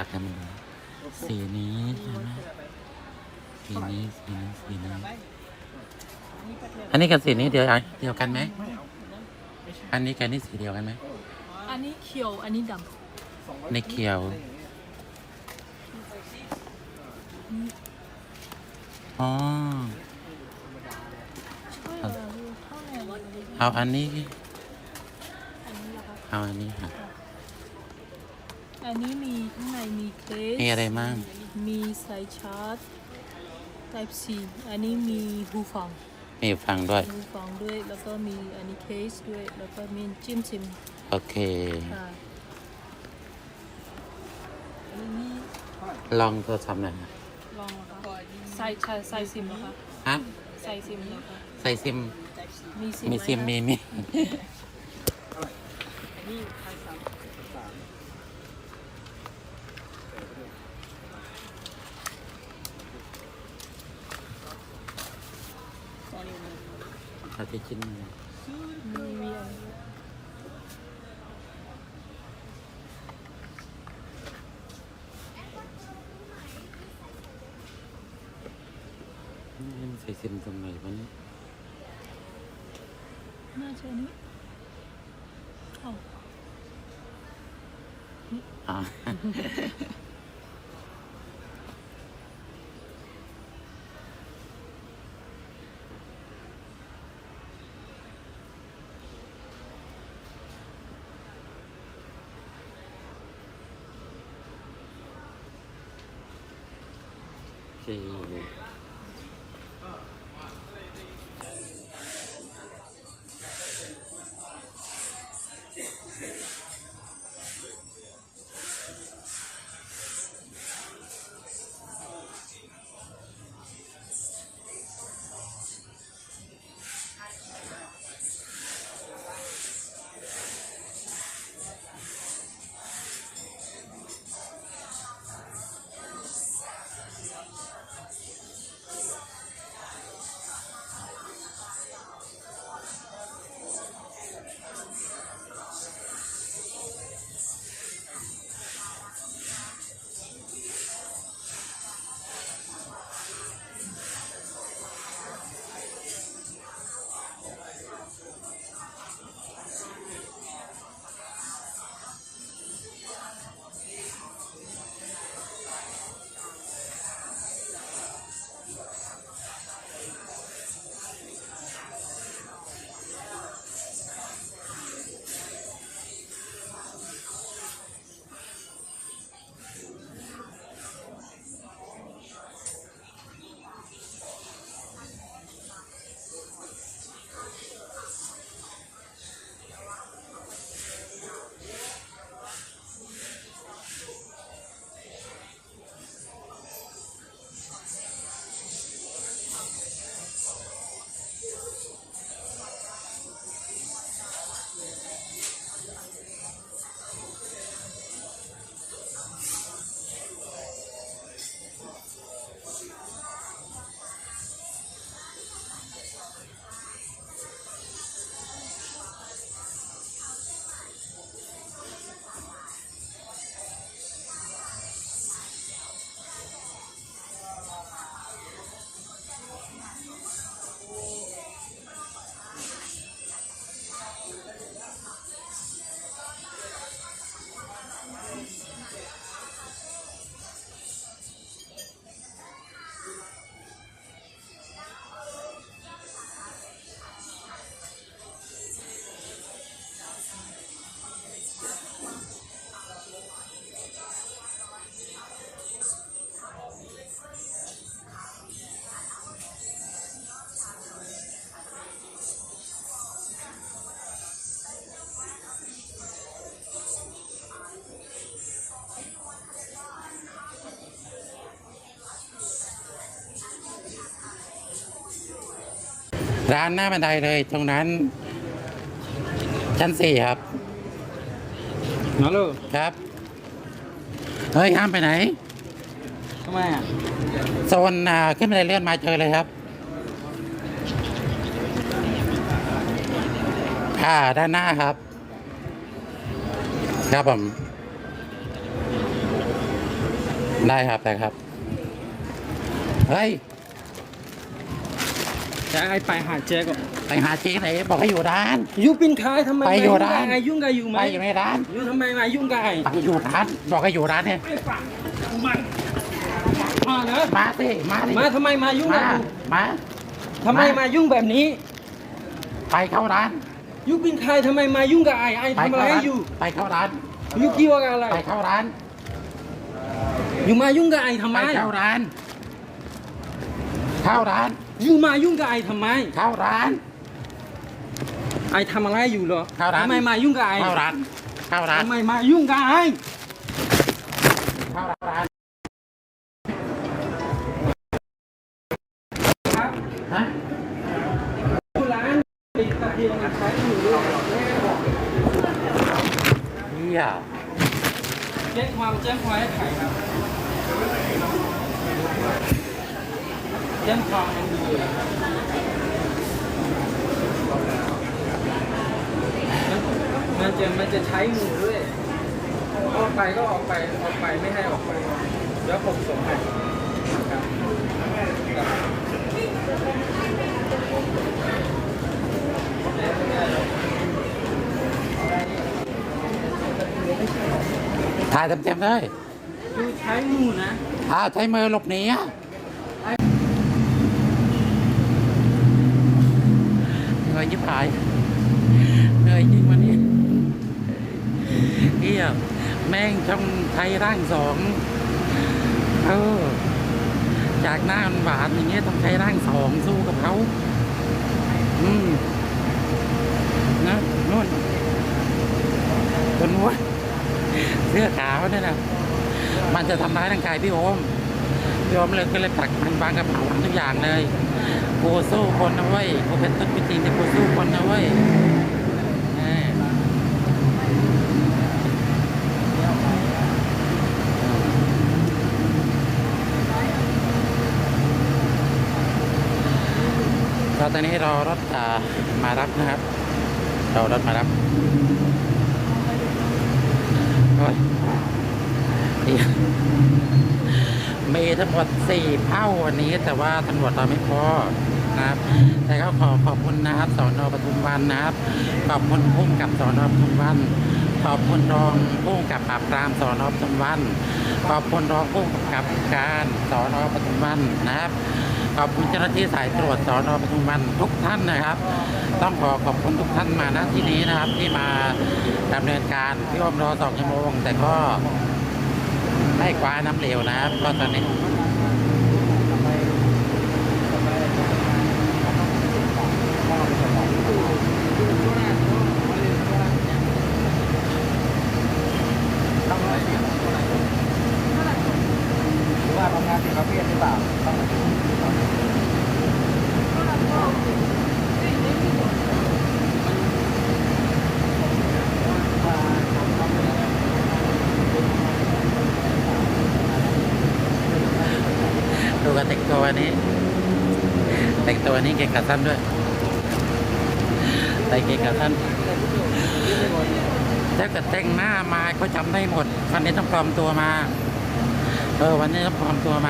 ครับท่านผู้ชมสีนี้ใช่ไหมสีนี้สีนี้สีนี้อันนี้กับสีนี้เดียวเดียวกันไหมอันนี้กับอันนี้สีเดียวกันไหมอันนี้เขียว อันนี้ดในเขียวอ๋อำช่วยเราเท่าไหร่วะเอาอันนี้อันนี้ละครับเอาอันนี้ค่ะ อันนี้มีข้างในมีเคสมีอะไรมั่งมีสายชาร์จ Type C อันนี้มีหูฟัง มีฟังด้วย หูฟังด้วย แล้วก็มีอันนี้เคสด้วย แล้วก็มีจิ้มซิมโอเค ค่ะอันนี้ลองโทรศัพท์หน่อยนะลองนะคะใส่ใส่ใส่ซิมนะคะฮะ ใส่ซิมนะคะใส่ซิม มีซิมมีไหซิมคะมีมีเอาที่ชิ้นหนึ่ งมีมีอันนี้นี่มันใส่ซิมตรงไหนวะเนี่ยน่าจะอันนี้อ๋ออ๋อ โอเร้านหน้าบันไดเลยตรงนั้น ชั้นสี่ครับฮัลโหลครับเฮ้ยห้ามไปไหนทำไมอะโซนอ่าขึ้นบันไดเลื่อนมาเจอเลยครับอ่าด้านหน้าครับ ครับผมได้ครับได้ครับเฮ้ย จะไอไปหาเจ๊ก่อนไปหาเจ๊ไหนบอกให้อยู่ร้านยูเป็นใครทำไมไปอยู่ร้านไอยุ่งกับยูไหมไปอยู่ในร้านยูทำไมมายุ่งกับไอไปอยู่ร้าน บอกให้อยู่ร้านเนี่ยไอ้ปากมามาเนอะมาสิมาสิมาทำไมมายุ่งกัมาบยูมาทำไมมายุ่งแบบนี้ ไปเข้าร้านยูเป็นใครทำไมมายุ่งกับไอไอไปทำอะไรเข้าร้านให้ยูไปเข้าร้านยูเกี่ยวกับอะไร ไปเข้าร้านยูมายุ่งกับไอทำไปไมเข้าร้าน เข้าร้าน ยูมายุ่งกับไอทำไม เข้าร้าน ไอทำอะไรอยู่เหรอเข้าร้าน ทำไมมายุ่งกับไอเข้าร้าน เข้าร้าน ทำไมมายุ่งกับไอเข้าร้านครับฮะผู้ร้านปิดตะเกียงใช้อยู่ด้วยแม่บอกเฮียแจ้งความแจ้งความให้ใครครับ แจ้งความมันดีมันจะมันจะใช้มือด้วยออกไปก็ออกไปออกไปไม่ให้ออกไปเดี๋ยวผมส่งให้ครับถ่ายเต็มๆเลยดูใช้มือนะถ้าใช้มือหลบหนีอะ เหนื่อยยิบหายเหนื่อยจริงวันนี้เฮียแม่งช่องไทยร่างสองเออจากหน้ามันหวานอย่างเงี้ยต้องใช้ร่างสองสู้กับเขาอืมนะนู่นคนนู้นเสื้อขาวเนี่ยนะมันจะทำร้ายร่างกายพี่โอมพี่โอมเลยก็เลยผลักมันวางกระเป๋าทุกอย่างเลย กูสู้คนนะเว้ยกูเป็นต้นพิธีแต่กูสู้คนนะเว้ยแหมก็ตอนนี้รอรถมารับนะครับรอรถมารับโอ้ย มีทั้งหมดสี่เป้าวันนี้ แต่ว่าตำรวจเราไม่พอนะครับ แต่ก็ขอขอบคุณนะครับสอนอปทุมวันนะครับ ขอบคุณพุ่มกับสอนอปทุมวัน ขอบคุณรองพุ่มกับปราบปรามสอนอปทุมวัน ขอบคุณรองพุ่มกับการสอนอปทุมวันนะครับขอบคุณเจ้าหน้าที่สายตรวจสอนอปทุมวันทุกท่านนะครับ ต้องขอขอบคุณทุกท่านมาณที่นี้นะครับ ที่มาดำเนินการพี่อมรอสองชั่วโมงแต่ก็ ไล่คว้าน้ำเหลวนะครับก็ตอนนี้ว่าทำงานติดประเภทหรือเปล่า แต่งตัววันนี้ แต่งตัววันนี้เก่งขาสั้นด้วยใส่เก่งขาสั้นถ้าเกิดแต่งหน้ามาก็จำได้หมด วันนี้ต้องปลอมตัวมา เออ วันนี้ต้องปลอมตัวมา